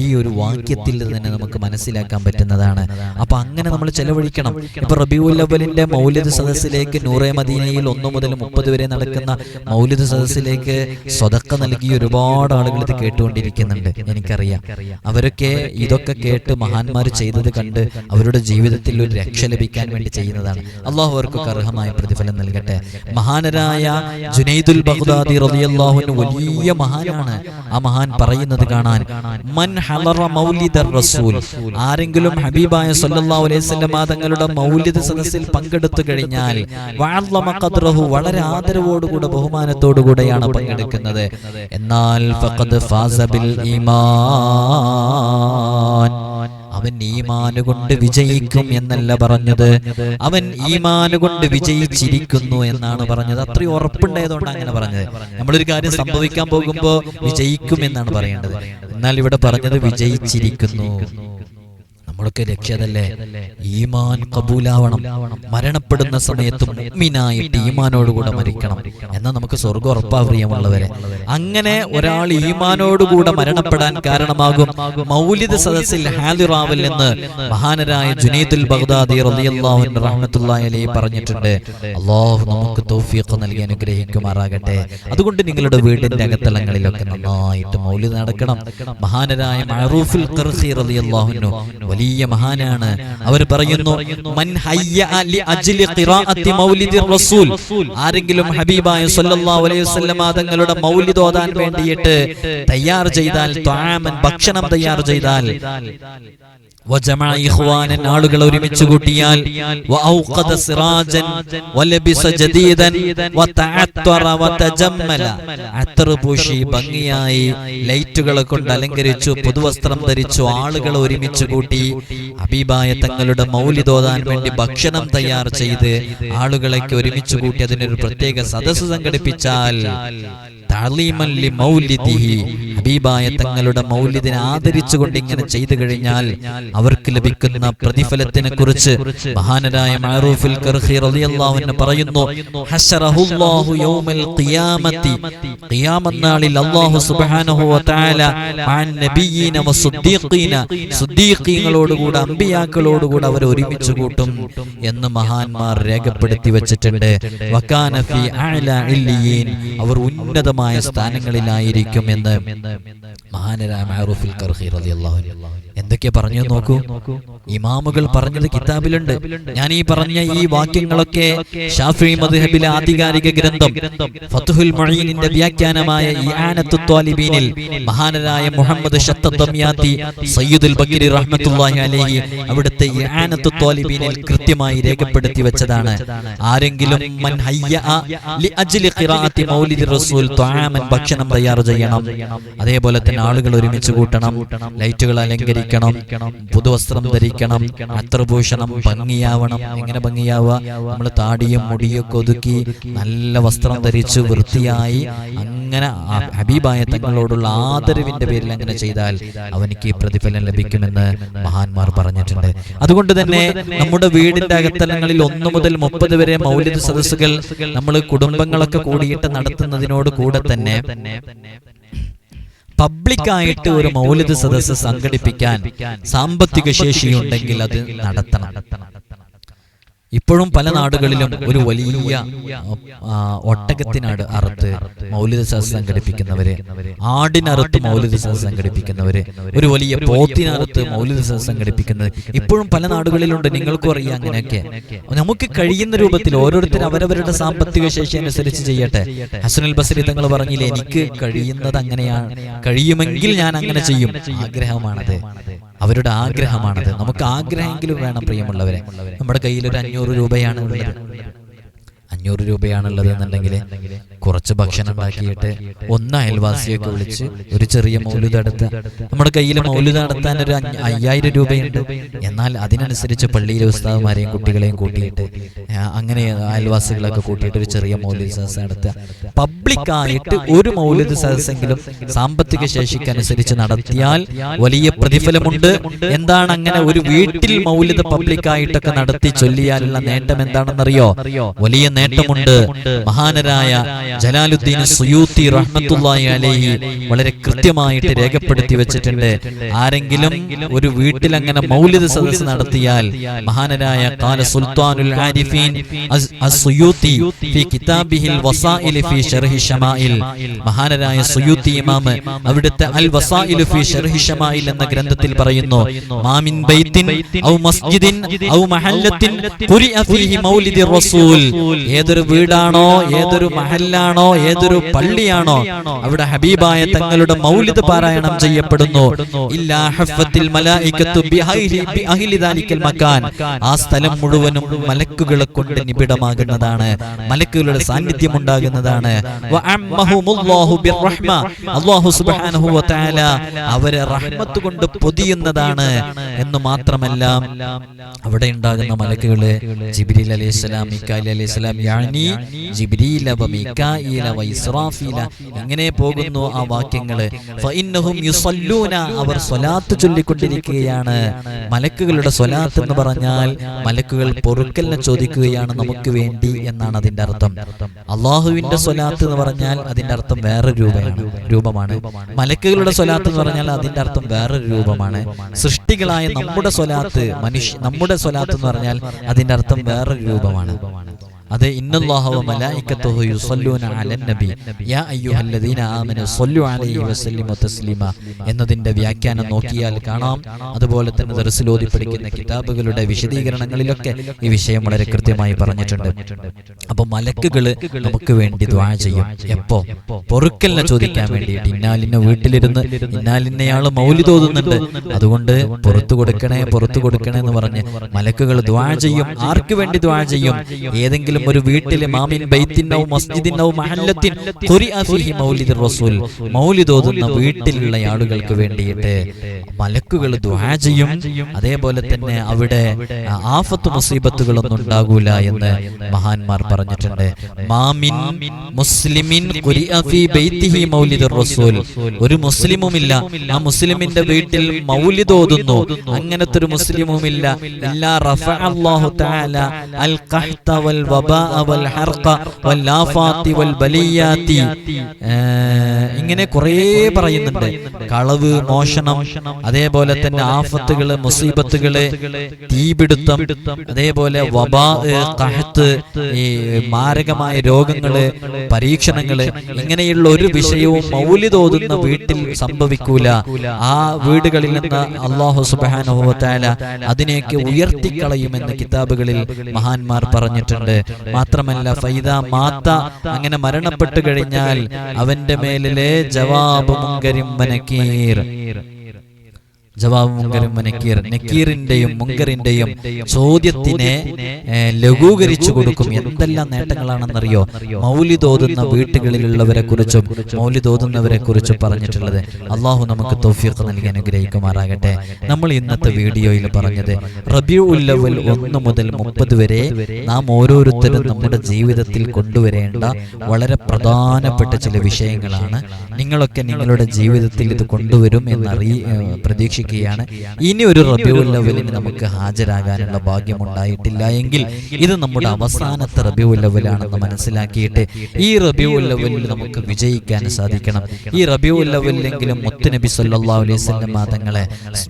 ഈ ഒരു വാക്യത്തിൽ തന്നെ നമുക്ക് മനസ്സിലാക്കാൻ പറ്റുന്നതാണ്. അപ്പൊ അങ്ങനെ നമ്മൾ ചെലവഴിക്കണം. ഇപ്പൊ റബിഉൽ അവലിന്റെ മൗലിദ് സദസ്സിലേക്ക് നൂറേ മദീനയിൽ ഒന്നു മുതൽ മുപ്പത് വരെ നടക്കുന്ന മൗലിദ് സദസ്സിലേക്ക് സ്വതക്ക നൽകി ഒരുപാട് ആളുകൾ ഇത് കേട്ടുകൊണ്ടിരിക്കുന്നുണ്ട്. എനിക്കറിയാം. അവരൊക്കെ ഇതൊക്കെ കേട്ട് മഹാന്മാർ ചെയ്തത് കണ്ട് അവരുടെ ജീവിതത്തിൽ ഒരു രക്ഷ ലഭിക്കാൻ വേണ്ടി ചെയ്യുന്നതാണ്. അള്ളാഹു അവർക്കൊക്കെ അർഹമായ പ്രതിഫലം നൽകട്ടെ. മഹാനരായ ജുനൈദുൽ ബഗ്ദാദി റളിയല്ലാഹുവിന് വലിയ മഹാനാണ്. ആ മഹാൻ പറയുന്നത് കാണാൻ മൻ ഹലറ മൗലിദ റസൂൽ. ആരെങ്കിലും ഹബീബായ സല്ലല്ലാഹു അലൈഹി തങ്ങളുടെ മൗലിദ് സദസ്സിൽ പങ്കെടുത്തു കഴിഞ്ഞാൽ ഖദ്റഹു. വളരെ ആദരവോടുകൂടെ ബഹുമാനത്തോടുകൂടെയാണ് പങ്കെടുക്കുന്നത്. എന്നാൽ ഫഖദ് ഫാസബിൽ ഈമാൻ. അവൻ ഈമാന് കൊണ്ട് വിജയിക്കും എന്നല്ല പറഞ്ഞത്. അവൻ ഈമാന് കൊണ്ട് വിജയിച്ചിരിക്കുന്നു എന്നാണ് പറഞ്ഞത്. അത്രയും ഉറപ്പുണ്ടായതുകൊണ്ട് അങ്ങനെ പറഞ്ഞത്. നമ്മളൊരു കാര്യം സംഭവിക്കാൻ പോകുമ്പോൾ വിജയിക്കും എന്നാണ് പറയേണ്ടത്. എന്നാൽ ഇവിടെ പറഞ്ഞത് വിജയിച്ചിരിക്കുന്നു. നമ്മളൊക്കെ രക്ഷതല്ലേ ഈമാൻ കബൂലാവണം. മരണപ്പെടുന്ന സമയത്തും മീനായിട്ട് ഈമാനോടുകൂടെ മരിക്കണം. എന്നാൽ നമുക്ക് സ്വർഗം ഉറപ്പാവറിയമുള്ളവരെ അങ്ങനെ ഒരാൾ ഈമാനോടുകൂടെ മരണപ്പെടാൻ കാരണമാകും മൗലിദ് സദസ്സിൽ ഹാദിറാവൽ നിന്ന് മഹാനരായ ജുനീദുൽ ബഗ്ദാദി റളിയല്ലാഹു റഹ്മത്തുള്ളാഹി പറഞ്ഞിട്ടുണ്ട്. അള്ളാഹു നമുക്ക് തൗഫീഖ് നൽകി അനുഗ്രഹിക്കുമാറാകട്ടെ. അതുകൊണ്ട് നിങ്ങളുടെ വീടിന്റെ അകത്തളങ്ങളിലൊക്കെ നന്നായിട്ട് മൗലിദ് നടക്കണം. മഹാനരായ മഅറൂഫുൽ ഖർസി റളിയല്ലാഹു അൻഹു വലിയ മഹാനാണ്. അവർ പറയുന്നു മൻ ഹയ്യ അലി അജ്ലി ഖിറാഅത്തി റസൂൽ. ആരെങ്കിലും ഹബീബായ സല്ലല്ലാഹു അലൈഹി വസല്ലമ തങ്ങളുടെ മൗലിദ് ഓതാൻ വേണ്ടിയിട്ട് തയ്യാർ ചെയ്താൽ ത്വാമൻ ഭക്ഷണം തയ്യാർ ചെയ്താൽ ആളുകൾ ഒരുമിച്ച് കൂട്ടിയാൽ പൂശി ഭംഗിയായി ലൈറ്റുകളെ കൊണ്ട് അലങ്കരിച്ചു പുതുവസ്ത്രം ധരിച്ചു ആളുകൾ ഒരുമിച്ച് കൂട്ടി ഹബീബായ തങ്ങളുടെ മൗലിദോതാൻ വേണ്ടി ഭക്ഷണം തയ്യാർ ചെയ്ത് ആളുകളൊക്കെ ഒരുമിച്ച് കൂട്ടി അതിനൊരു പ്രത്യേക സദസ്സ് സംഘടിപ്പിച്ചാൽ തഅലീമൻ ലി മൗലിദിഹി ഹബീബായ തങ്ങളുടെ മൗലിദിനെ ആദരിച്ചുകൊണ്ട് ഇങ്ങനെ ചെയ്തു കഴിഞ്ഞാൽ അവർക്ക് ലഭിക്കുന്ന പ്രതിഫലത്തിനെ കുറിച്ച് മഹാനരായ അൻഹു പറയുന്നു അല്ലാഹു സുബ്ഹാനഹു സുദ്ദീഖീങ്ങളോടുകൂടെ അമ്പിയാക്കളോടുകൂടെ അവർ ഒരുമിച്ച് കൂട്ടും എന്ന് മഹാന്മാർ രേഖപ്പെടുത്തി വെച്ചിട്ടുണ്ട്. അവർ ഉന്നതമായ സ്ഥാനങ്ങളിലായിരിക്കും എന്ന് മഹാനരായ മഅറൂഫുൽ കർഹി റളിയല്ലാഹു അൻഹു എന്തൊക്കെ പറഞ്ഞു നോക്കൂ. ഇമാമുകൾ പറഞ്ഞത് കിതാബിലുണ്ട്. ഞാൻ ഈ പറഞ്ഞ ഈ വാക്യങ്ങളൊക്കെ ഷാഫി മദ്ഹബിലെ ആധികാരിക ഗ്രന്ഥം ഫത്ഹുൽ മുഈനിന്റെ വ്യാഖ്യാനമായ ഇആനത്തു ത്വാലിബീനിൽ മഹാനരായ മുഹമ്മദ് ഷത്തദ്ദമ്യാത്തി സയ്യിദുൽ ബക്കരി റഹ്മത്തുള്ളാഹി അലൈഹി അവിടുത്തെ ഇആനത്തു ത്വാലിബീനിൽ കൃത്യമായി രേഖപ്പെടുത്തി വെച്ചതാണ്. ആരെങ്കിലും മൻ ഹയ്യ ലി അജ്ലി ഖിറാഅത്തി മൗലിദി റസൂൽ ത്വാമൻ ഭക്ഷണം തയ്യാർ ചെയ്യണം. അതേപോലെ തന്നെ ആളുകൾ ഒരുമിച്ച് കൂട്ടണം. ലൈറ്റുകൾ അലങ്കരിക്കണം. പുതുവസ്ത്രം ധരിക്കണം അത്രഭൂഷണം ഭംഗിയാവണം എങ്ങനെ ഭംഗിയാവുക? നമ്മൾ താടിയും മുടിയും ഒതുക്കി നല്ല വസ്ത്രം ധരിച്ചു വൃത്തിയായി അങ്ങനെ ഹബീബായ തങ്ങളോടുള്ള ആദരവിന്റെ പേരിൽ അങ്ങനെ ചെയ്താൽ അവനിക്ക് പ്രതിഫലം ലഭിക്കുമെന്ന് മഹാന്മാർ പറഞ്ഞിട്ടുണ്ട്. അതുകൊണ്ട് തന്നെ നമ്മുടെ വീടിന്റെ അകത്തലങ്ങളിൽ ഒന്നു മുതൽ മുപ്പത് വരെ മൗലിക സദസ്സുകൾ നമ്മൾ കുടുംബങ്ങളൊക്കെ കൂടിയിട്ട് നടത്തുന്നതിനോട് കൂടെ തന്നെ പബ്ലിക്കായിട്ട് ഒരു മൗലിക സദസ്സ് സംഘടിപ്പിക്കാൻ സാമ്പത്തിക ശേഷിയുണ്ടെങ്കിൽ അത് നടത്തണം. ഇപ്പോഴും പല നാടുകളിലും ഒരു വലിയ ഒട്ടകത്തിനാട് അറുത്ത് മൗലിക സദസ് സംഘടിപ്പിക്കുന്നവര് ആടിനറുത്ത് മൗലിക സദസ് സംഘടിപ്പിക്കുന്നവര് ഒരു വലിയ പോത്തിനറുത്ത് മൗലിക സദസ് സംഘടിപ്പിക്കുന്നത് ഇപ്പോഴും പല നാടുകളിലുണ്ട്. നിങ്ങൾക്കും അറിയാം അങ്ങനെയൊക്കെ നമുക്ക് കഴിയുന്ന രൂപത്തിൽ ഓരോരുത്തർ അവരവരുടെ സാമ്പത്തിക ശേഷി അനുസരിച്ച് ചെയ്യട്ടെ. ഹസനുൽ ബസരി തങ്ങൾ പറഞ്ഞില്ലേ എനിക്ക് കഴിയുന്നത് അങ്ങനെയാണ്. കഴിയുമെങ്കിൽ ഞാൻ അങ്ങനെ ചെയ്യും. ആഗ്രഹമാണത്. അവരുടെ ആഗ്രഹമാണത്. നമുക്ക് ആഗ്രഹമെങ്കിലും വേണം പ്രിയമുള്ളവരെ. നമ്മുടെ കയ്യിൽ ഒരു അഞ്ഞൂറ് രൂപയാണ് ഉള്ളത് അഞ്ഞൂറ് രൂപയാണുള്ളത് എന്നുണ്ടെങ്കിൽ കുറച്ച് ഭക്ഷണം ഉണ്ടാക്കിയിട്ട് ഒന്ന് അയൽവാസിയൊക്കെ വിളിച്ച് ഒരു ചെറിയ മൗലുത അടുത്ത നമ്മുടെ കയ്യിൽ മൗലുത നടത്താൻ ഒരു അയ്യായിരം രൂപയുണ്ട്. എന്നാൽ അതിനനുസരിച്ച് പള്ളിയിലെ ഉസ്താവുമാരെയും കുട്ടികളെയും കൂട്ടിയിട്ട് അങ്ങനെ അയൽവാസികളൊക്കെ കൂട്ടിയിട്ട് ഒരു ചെറിയ മൗലിക സദസ് നടത്തുക. പബ്ലിക്കായിട്ട് ഒരു മൗലിക സദസ്സെങ്കിലും സാമ്പത്തിക ശേഷിക്കനുസരിച്ച് നടത്തിയാൽ വലിയ പ്രതിഫലമുണ്ട്. എന്താണ് അങ്ങനെ ഒരു വീട്ടിൽ മൗലിക പബ്ലിക്കായിട്ടൊക്കെ നടത്തി ചൊല്ലിയാലുള്ള നേട്ടം എന്താണെന്നറിയോ? വലിയ നേട്ടമുണ്ട് മഹാനരായ ജലാലുദ്ദീൻ സുയൂത്തി റഹ്മത്തുള്ളാഹി അലേഹി വളരെ കൃത്യമായിട്ട് രേഖപ്പെടുത്തി വെച്ചിട്ടുണ്ട്. ആരെങ്കിലും ഒരു വീട്ടിൽ അങ്ങനെ മൗലിദ് സദസ് നടത്തിയാൽ മഹാനരായ കാല സുൽത്താനുൽ ആരിഫീൻ അസ്സുയൂത്തി ഫി കിതാബിഹിൽ വസാഇൽ ഫി ശർഹി ശമാഇൽ മഹാനരായ സുയൂത്തി ഇമാം അവിടുത്തെ അൽ വസാഇൽ ഫി ശർഹി ശമാഇൽ എന്ന ഗ്രന്ഥത്തിൽ പറയുന്നു മാമിൻ ബൈത്തിൻ ഔ മസ്ജിദിൻ ഔ മഹല്ലത്തിൻ ഖുരിഅ ഫീഹി മൗലിദി റസൂൽ. ഏതൊരു വീടാണോ ഏതൊരു മഹല്ലാണോ ഏതൊരു പള്ളിയാണോ അവിടെ ഹബീബായ തങ്ങളുടെ മൗലിദ് പാരായണം ചെയ്യപ്പെടുന്നു. ആ സ്ഥലം മുഴുവനും മലക്കുകളെ കൊണ്ട് നിബിഡമാകുന്നതാണ്. മലക്കുകളുടെ സാന്നിധ്യം ഉണ്ടാകുന്നതാണ് അവരെ റഹ്മത്ത് കൊണ്ട് പൊതിയുന്നതാണ് എന്ന് മാത്രമല്ല അവിടെ ഉണ്ടാകുന്ന മലക്കുകൾ ജിബ്രീൽ അലൈഹി സ്വലാം അലൈഹിസ്സലാം അലൈഹി ജിബ്രീല ഇങ്ങനെ പോകുന്നു ആ വാക്യങ്ങൾ ഫഇന്നഹും അവർ സ്വലാത്ത് ചൊല്ലിക്കൊണ്ടിരിക്കുകയാണ്. മലക്കുകളുടെ സ്വലാത്ത് എന്ന് പറഞ്ഞാൽ മലക്കുകൾ പൊറുക്കലിനെ ചോദിക്കുകയാണ് നമുക്ക് വേണ്ടി എന്നാണ് അതിന്റെ അർത്ഥം. അള്ളാഹുവിന്റെ സ്വലാത്ത് എന്ന് പറഞ്ഞാൽ അതിന്റെ അർത്ഥം വേറെ രൂപമാണ് രൂപമാണ്. മലക്കുകളുടെ സ്വലാത്ത് എന്ന് പറഞ്ഞാൽ അതിന്റെ അർത്ഥം വേറൊരു രൂപമാണ്. സൃഷ്ടികളായ നമ്മുടെ സ്വലാത്ത് മനുഷ്യ നമ്മുടെ സ്വലാത്ത് എന്ന് പറഞ്ഞാൽ അതിന്റെ അർത്ഥം വേറൊരു രൂപമാണ്. അത് ഇന്നല്ലാഹു യുസല്ലൂന അലൻ നബി. യാ അയ്യുഹല്ലദീന ആമനു സല്ലു അലൈഹി വസല്ലിമു തസ്ലീമ. എന്നതിന്റെ വ്യാഖ്യാനം നോക്കിയാൽ കാണാം. അതുപോലെ തന്നെ ദർസിൽ ഓതി പഠിക്കുന്ന കിതാബുകളുടെ വിശദീകരണങ്ങളിലൊക്കെ ഈ വിഷയം വളരെ കൃത്യമായി പറഞ്ഞിട്ടുണ്ട്. അപ്പൊ മലക്കുകൾ നമുക്ക് വേണ്ടി ദ്വാ ചെയ്യും. എപ്പോ? പൊറുക്കലിനെ ചോദിക്കാൻ വേണ്ടിയിട്ട് ഇന്നാലിന്റെ വീട്ടിലിരുന്ന് ഇന്നാലിന്നയാൾ മൗലി തോന്നുന്നുണ്ട്. അതുകൊണ്ട് പുറത്തു കൊടുക്കണേ പുറത്തു കൊടുക്കണേ എന്ന് പറഞ്ഞ് മലക്കുകൾ ദ്വാ ചെയ്യും. ആർക്ക് വേണ്ടി ദ്വാ ചെയ്യും ഏതെങ്കിലും ഒരു വീട്ടിലെ മാമിൻ ബൈത്തിനോ മസ്ജിദിനോ മഹല്ലത്തിൻ മൗലിദ് റസൂൽ. മൗലിദ് ഓതുന്ന വീട്ടിലുള്ള ആളുകൾക്ക് വേണ്ടിയിട്ട് മലക്കുകൾ ദുആ ചെയ്യും. അതേപോലെ തന്നെ അവിടെ ആഫത്ത് മുസീബത്തുകളൊന്നും ഉണ്ടാകൂല എന്ന് മഹാന്മാർ പറഞ്ഞിട്ടുണ്ട്. മാമിൻ മുസ്ലിമിൻ ബൈത്തിഹി മൗലിദ് റസൂൽ. ഒരു മുസ്ലിമുമില്ല. ആ മുസ്ലിമിന്റെ വീട്ടിൽ മൗലിദ് ഓതുന്നു അങ്ങനത്തെ ഒരു മുസ്ലിമുമില്ല. ഇല്ലാ റഫഅ അല്ലാഹു തആല അൽ ഖഹ്ത വൽ വബാഅ ഇങ്ങനെ കുറേ പറയുന്നുണ്ട്. കളവ് മോഷണം അതേപോലെ തന്നെ ആഫത്തുകൾ മുസീബത്തുകൾ തീപിടുത്തം അതേപോലെ വബാ കഹത്ത് ഈ മാരകമായ രോഗങ്ങൾ പരീക്ഷണങ്ങൾ ഇങ്ങനെയുള്ള ഒരു വിഷയവും മൗലി തോതുന്ന വീട്ടിൽ സംഭവിക്കൂല. ആ വീടുകളിൽ നിന്ന് അള്ളാഹു സുബാനുഭവത്താല അതിനെയൊക്കെ ഉയർത്തിക്കളയുമെന്ന് കിതാബുകളിൽ മഹാന്മാർ പറഞ്ഞിട്ടുണ്ട്. മാത്രമല്ല ഫൈദ മാത്ത അങ്ങനെ മരണപ്പെട്ടു കഴിഞ്ഞാൽ അവന്റെ മേലിലെ ജവാബ് മുങ്കരിം വനക്കീർ. ജവാബ് മുങ്കരും നക്കീർ. നക്കീറിന്റെയും മുങ്കറിന്റെയും ചോദ്യത്തിനെ ലഘൂകരിച്ചു കൊടുക്കും. എന്തെല്ലാം നേട്ടങ്ങളാണെന്നറിയോ? മൗലി തോതുന്ന വീട്ടുകളിലുള്ളവരെ കുറിച്ചും മൗലി തോതുന്നവരെ കുറിച്ചും പറഞ്ഞിട്ടുള്ളത്. അള്ളാഹു നമുക്ക് തോഫിയൊക്കെ നൽകി അനുഗ്രഹിക്കുമാറാകട്ടെ. നമ്മൾ ഇന്നത്തെ വീഡിയോയിൽ പറഞ്ഞത് റബിയു ഉല്ലവൽ ഒന്ന് മുതൽ മുപ്പത് വരെ നാം ഓരോരുത്തരും നമ്മുടെ ജീവിതത്തിൽ കൊണ്ടുവരേണ്ട വളരെ പ്രധാനപ്പെട്ട ചില വിഷയങ്ങളാണ്. നിങ്ങളൊക്കെ നിങ്ങളുടെ ജീവിതത്തിൽ ഇത് കൊണ്ടുവരും എന്നറിയ പ്രതീക്ഷിക്കുന്നു. പ്രതീക്ഷിക്കുകയാണ്. ഇനി ഒരു റബിയുൽ ലവലിന് നമുക്ക് ഹാജരാകാനുള്ള ഭാഗ്യം ഉണ്ടായിട്ടില്ല എങ്കിൽ ഇത് നമ്മുടെ അവസാനത്തെ റബിയുൽ ലെവലാണെന്ന് മനസ്സിലാക്കിയിട്ട് ഈ റബിയുൽ ലെവലിൽ നമുക്ക് വിജയിക്കാൻ സാധിക്കണം. ഈ റബിയുൽ ലെവലിലെങ്കിലും മുത്തുനബി സല്ലാ അലൈഹി വസല്ലം തങ്ങളെ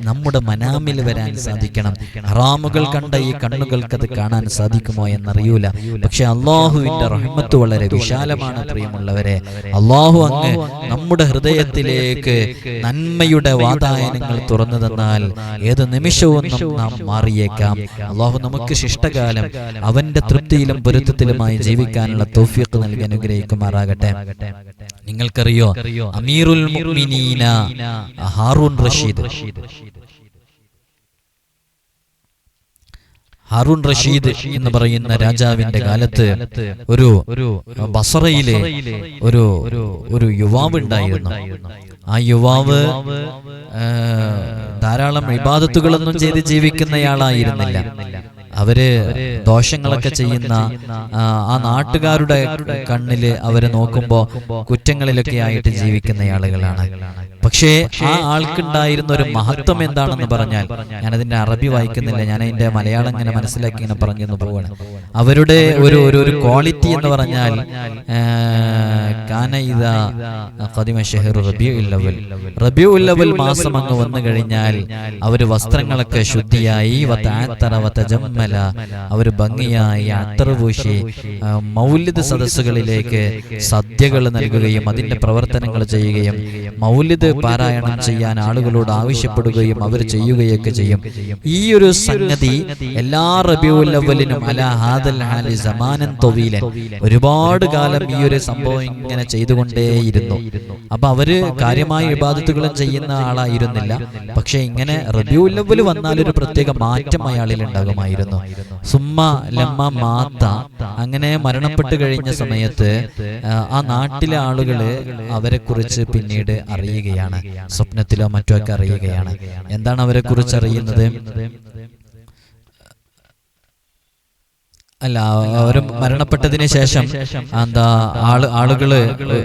നമ്മുടെ മനാമിൽ വരാൻ സാധിക്കണം. ഹറാമുകൾ കണ്ട ഈ കണ്ണുകൾക്ക് അത് കാണാൻ സാധിക്കുമോ എന്നറിയൂല. പക്ഷെ അള്ളാഹുവിന്റെ റഹ്മത്ത് വളരെ വിശാലമാണ് പ്രിയമുള്ളവരെ. അള്ളാഹു അങ്ങ് നമ്മുടെ ഹൃദയത്തിലേക്ക് നന്മയുടെ വാതായനങ്ങൾ തുറന്നു തന്നാൽ ഏത് നിമിഷവും നാം മാറിയേക്കാം. അള്ളാഹു നമുക്ക് ശിഷ്ടകാലം അവന്റെ തൃപ്തിയിലും പൊരുത്തത്തിലുമായി ജീവിക്കാനുള്ള തൗഫീഖ് നൽകി അനുഗ്രഹിക്കുമാറാകട്ടെ. നിങ്ങൾക്കറിയോ? അമീറുൽ ഹാറൂൺ റഷീദ്. ഹാറൂൺ റഷീദ് എന്ന് പറയുന്ന രാജാവിന്റെ കാലത്ത് ഒരു ബസറയിലെ ഒരു ഒരു യുവാവ് ഉണ്ടായിരുന്നു. ആ യുവാവ് ധാരാളം ഇബാദത്തുകളൊന്നും ചെയ്ത് ജീവിക്കുന്നയാളായിരുന്നില്ല. അവർ ദോഷങ്ങളൊക്കെ ചെയ്യുന്ന ആ, നാട്ടുകാരുടെ കണ്ണിൽ അവരെ നോക്കുമ്പോ കുറ്റങ്ങളിലൊക്കെ ആയിട്ട് ജീവിക്കുന്ന ആളുകളാണ്. പക്ഷേ ആ ആൾക്കുണ്ടായിരുന്ന ഒരു മഹത്വം എന്താണെന്ന് പറഞ്ഞാൽ ഞാനതിന്റെ അറബി വായിക്കുന്നില്ല ഞാൻ അതിന്റെ മലയാളം ഇങ്ങനെ മനസ്സിലാക്കി ഇങ്ങനെ പറഞ്ഞു പോവാണ് അവരുടെ ഒരു ഒരു ക്വാളിറ്റി എന്ന് പറഞ്ഞാൽ ആ, കാന ഇദാ ഖദിമ ഷഹ്റു റബീഉൽ അവൽ റബീഉൽ അവൽ മാസം അങ്ങ് വന്നു കഴിഞ്ഞാൽ അവർ വസ്ത്രങ്ങളൊക്കെ ശുദ്ധിയായി വതജമ്മല. അവർ ഭംഗിയായി അത്ര പൂശി മൗല്യത സദസ്സുകളിലേക്ക് സദ്യകൾ നൽകുകയും അതിന്റെ പ്രവർത്തനങ്ങൾ ചെയ്യുകയും മൗലിദ് പാരായണം ചെയ്യാൻ ആളുകളോട് ആവശ്യപ്പെടുകയും അവർ ചെയ്യുകയൊക്കെ ചെയ്യും. ഈ ഒരു സംഗതി എല്ലാ റബിയുൽ അവലിനും അല ഹാദൽ ഹാലി സമാനൻ തൊവീലൻ ഒരുപാട് കാലം ഈ ഒരു സംഭവം ഇങ്ങനെ ചെയ്തുകൊണ്ടേയിരുന്നു. അപ്പൊ അവർ കാര്യമായ വിവാദത്തുകളും ചെയ്യുന്ന ആളായിരുന്നില്ല. പക്ഷെ ഇങ്ങനെ റബിയുൽ അവൽ വന്നാൽ ഒരു പ്രത്യേക മാറ്റം അയാളിൽ ഉണ്ടാകുമായിരുന്നു. സുമ്മ ലമ്മ മാത്ത അങ്ങനെ മരണപ്പെട്ടു കഴിഞ്ഞ സമയത്ത് ആ നാട്ടിലെ ആളുകൾ അവരെ കുറിച്ച് പിന്നീട് അറിയുകയാണ്. സ്വപ്നത്തിലോ മറ്റോ ഒക്കെ അറിയുകയാണ്. എന്താണ് അവരെ കുറിച്ച് അറിയുന്നത്? അല്ല അവർ മരണപ്പെട്ടതിന് ശേഷം എന്താ ആൾ ആളുകൾ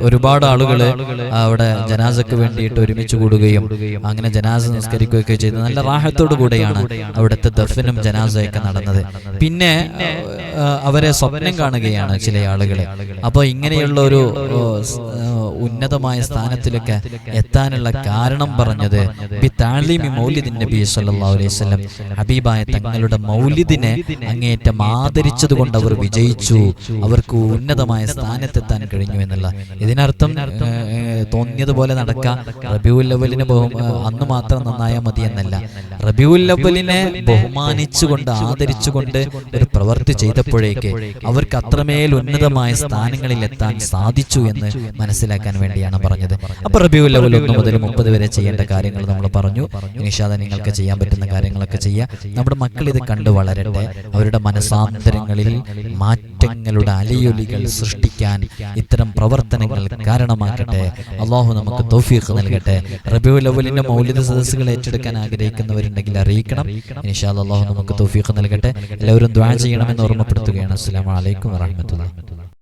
ഒരുപാട് ആളുകൾ അവിടെ ജനാസക്ക് വേണ്ടിയിട്ട് ഒരുമിച്ച് കൂടുകയും അങ്ങനെ ജനാസ നിസ്കരിക്കുകയൊക്കെ ചെയ്ത്. നല്ല റാഹത്തോടു കൂടെയാണ് അവിടുത്തെ ദഫിനും ജനാസയൊക്കെ നടന്നത്. പിന്നെ അവരെ സ്വപ്നം കാണുകയാണ് ചില ആളുകൾ. അപ്പൊ ഇങ്ങനെയുള്ള ഒരു ഉന്നതമായ സ്ഥാനത്തിലൊക്കെ എത്താനുള്ള കാരണം പറഞ്ഞത് ബി താലീമി മൗലിദിൻ നബി ഹബീബായ തങ്ങളുടെ മൗലിദിനെ അങ്ങേറ്റം ആദരിച്ചത് കൊണ്ട് അവർ വിജയിച്ചു. അവർക്ക് ഉന്നതമായ സ്ഥാനത്തെത്താൻ കഴിഞ്ഞു എന്നുള്ള ഇതിനർത്ഥം തോന്നിയതുപോലെ നടക്കാം. റബിയുൽ ഏഹ്, അന്ന് മാത്രം നന്നായാൽ മതി എന്നല്ല റബിയുൽ അവലിനെ ബഹുമാനിച്ചുകൊണ്ട് ആദരിച്ചുകൊണ്ട് ഒരു പ്രവൃത്തി ചെയ്തപ്പോഴേക്ക് അവർക്ക് അത്രമേൽ ഉന്നതമായ സ്ഥാനങ്ങളിൽ എത്താൻ സാധിച്ചു എന്ന് മനസ്സിലാക്കാൻ വേണ്ടിയാണ് പറഞ്ഞത്. അപ്പൊ റബിയുൽ ഒന്ന് മുതൽ മുപ്പത് വരെ ചെയ്യേണ്ട കാര്യങ്ങൾ നമ്മൾ പറഞ്ഞു. നിഷാദ നിങ്ങൾക്ക് ചെയ്യാൻ പറ്റുന്ന കാര്യങ്ങളൊക്കെ ചെയ്യുക നമ്മുടെ മക്കൾ ഇത് കണ്ടു വളരട്ടെ. അവരുടെ മനസാന്തരങ്ങളിൽ മാറ്റങ്ങളുടെ അലയൊലികൾ സൃഷ്ടിക്കാൻ ഇത്തരം പ്രവർത്തനങ്ങൾ കാരണമാക്കട്ടെ അള്ളാഹു നമുക്ക് തൗഫീഖ് നൽകട്ടെ. റബിയുൽ അവലിന്റെ മൗലിക സദസ്സുകൾ ഏറ്റെടുക്കാൻ ആഗ്രഹിക്കുന്നവരുണ്ടെങ്കിൽ അറിയിക്കണം. ഇൻഷാ അള്ളാഹു നമുക്ക് തൗഫീഖ് നൽകട്ടെ. എല്ലാവരും ദ്വാ ചെയ്യണമെന്ന് ഓർമ്മപ്പെടുത്തുകയാണ്. അസ്സാം വലൈക്കും വറഹ്മത്തുള്ളാഹി.